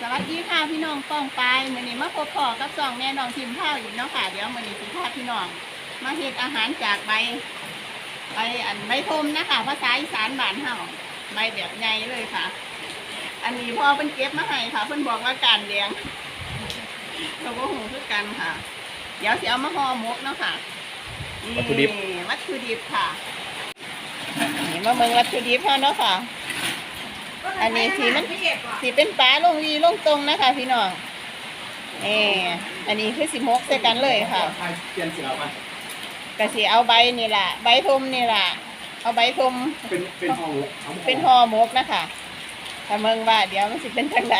สวัสดีค่ะพี่น้องป้องปลายมื้อนี้มาพบพ่อกับสองแม่น้องทิมข้าวอีกเนาะค่ะเดี๋ยวมื้อนี้สิพาพี่น้องมาเฮ็ดอาหารจากใบใบอันใบทมนะคะภาษาอีสานบ้านเฮาใบแบบใหญ่เลยค่ะ อันนี้พ่อเพิ่นเก็บมาให้ค่ะเพิ่นบอกว่าการแดงเราก็หูคือกันค่ะ เดี๋ยวสิเอามาห่อหมกเนาะค่ะนี่วัตถุดิบวัตถุดิบค่ะนี่มาเมืองวัตถุดิบเฮาเนาะค่ะ อันนี้สีมันสีเป็นปลาลงวีลงตรงนะคะ พี่น้องเอออันนี้คือสิมกใส่กันเลยค่ะเปลี่ยนเสือไปกะสีเอาใบนี่แหละใบทมนี่แหละเอาใบทมเป็นเป็นห้องอามาเป็นห่อหมกนะคะถ้าเมืองว่าเดี๋ยวมันสิเป็นทางใด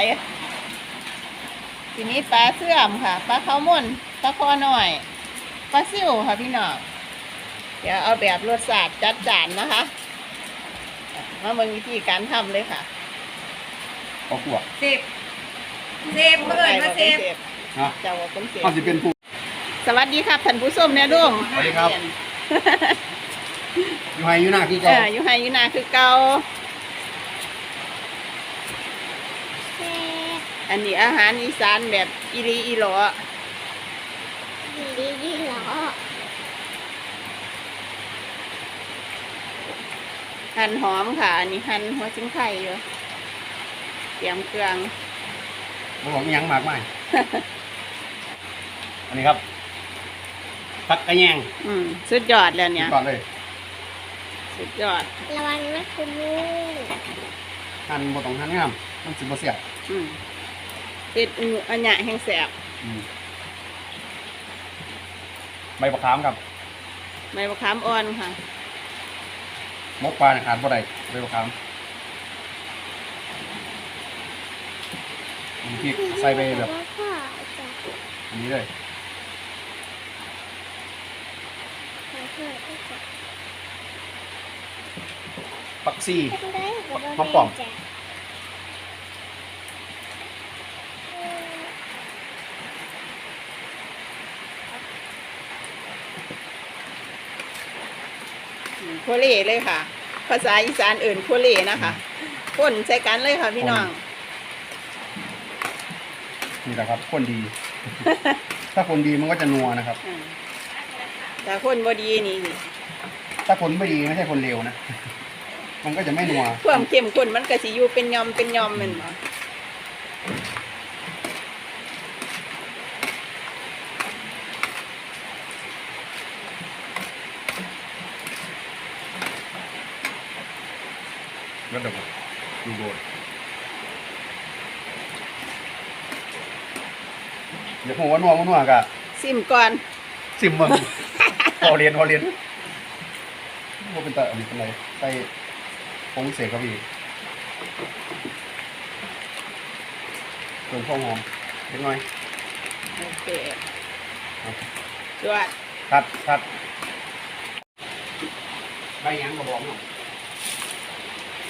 ทีนี้ปลาเสื่อมค่ะปลาข้าวม่นปลาคอหน่อยปลาซิ่วค่ะพี่น้องเดี๋ยวเอาแบบรสชาติจัดจานนะคะ มาเมืองวิธีการทำเลยค่ะ ครอบครัวเซฟเซฟเพื่อนมาเซฟนะเจ้าว่าเป็นเสียเขาจะเป็นผู้ สวัสดีครับท่านผู้ชมเนี่ยดุ้งสวัสดีครับ อยู่ไฮอยู่หน้าคือเอเก่าออยู่ไฮอยู่นาคือเก่าอันนี้อาหารอีสานแบบอีรีอีหลอดีดีเหรอหั่นหอมค่ะ อันนี้หั่นหัวชิ้นไข่อยู่เต รียมเครื่องบ่บอกอิหยังมากมาย อันนี้ครับผักกระแยงอืมสุดยอดแล้วเนี่ย ก่อนเลยสุดยอด ระวังนะคุณลูกหั่นบ่ต้องหั่นงามมันสิบ่เสียบอืมเป็ดอูอันหยะแห้งแสบอืมใบมะขามครับใบมะขามอ่อนค่ะมกปลาเนี่ยขาดบ่ได้ใบมะขาม มีพริกใส่ไปแบบอันนี้เลยปักซี่หอมปอมโคเล่เลยค่ะ ภาษาอีสานอื่นโคเล่นะคะพ่นใส่กันเลยค่ะพี่น้อง นี่แหละครับคนดี ถ้าคนดีมันก็จะนัวนะครับอืมแต่คนบดีนี่ถ้าคนไม่ดีไม่ใช่คนเลวนะ มันก็จะไม่นัวความเข้มข้นมันก็สิอยู่เป็นยอมเป็นยอมแมันบ่รสเดบดูโบด เดี๋ยวผมว่านัวว่านัวกะซิมก่อนซิมมึง พอเรียนพอเรียนว่าเป็นตาอันนี้เป็นไรใส่ผงเสกครับพี่เติมข้าวหอมเล็กน้อยโอเคจวดคัดคัดใบหยังกระบอกเนาะ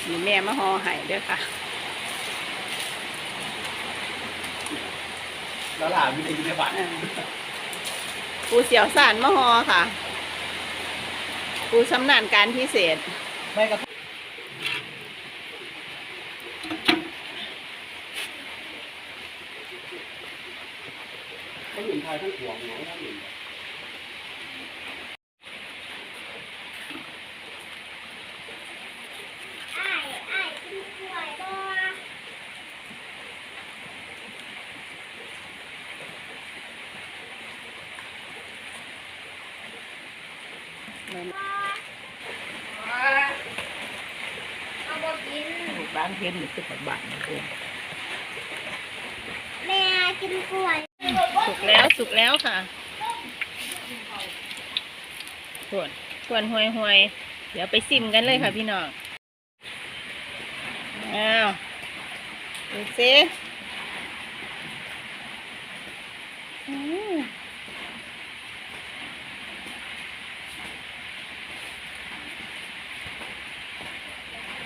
นี่แม่มาห่อให้เด้อค่ะ แล้วล่ะมีแต่อยู่ในบ้านเออปูเสียวสารมาห่อค่ะ ปูสำนานการพิเศษ ไม่กระก็เห็นทายทั้งห่วงเนาะทั้งเห็นอ้ายอ้ายกินกล้วยบ่ เอาบ่กิน บ้านเพ็ญหรือคือบ้านเพ็ญแม่กินกล้วยสุกแล้วสุกแล้วค่ะส่วนส่วนหวยหวยๆเดี๋ยวไปซิมกันเลยค่ะพี่น้องอ้าวดูสิอืม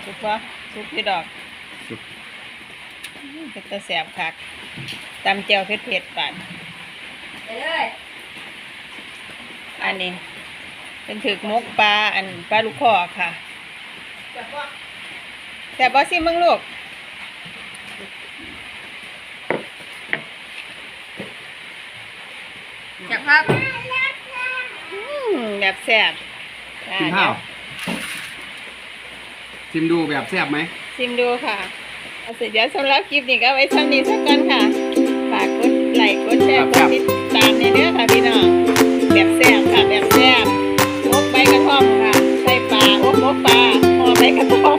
สุกปะ ซุปพี่ดอกซุปเป็นตะแสบคักตำเจียวเผ็ดเผ็ดปานไปเลยอันนี้ เป็นถึกมกปลาอันปลาลูกคอค่ะจับบ่แต่บอสิมึงลูกจับครับแบบแสบกินข้าว ชิมดูแบบแซ่บไหม ชิมดูค่ะเอาเสร็จเดี๋ยวสำหรับคลิปนี้ก็ไว้เท่านี้สักก่อนค่ะ ฝากกดไลค์กดแชร์กดติดตามในเด้อค่ะพี่น้องแบบแซ่บค่ะแบบแซ่บมกใบกระท่อมค่ะใส่ปลาอบมกปลาห่อใบกระท่อม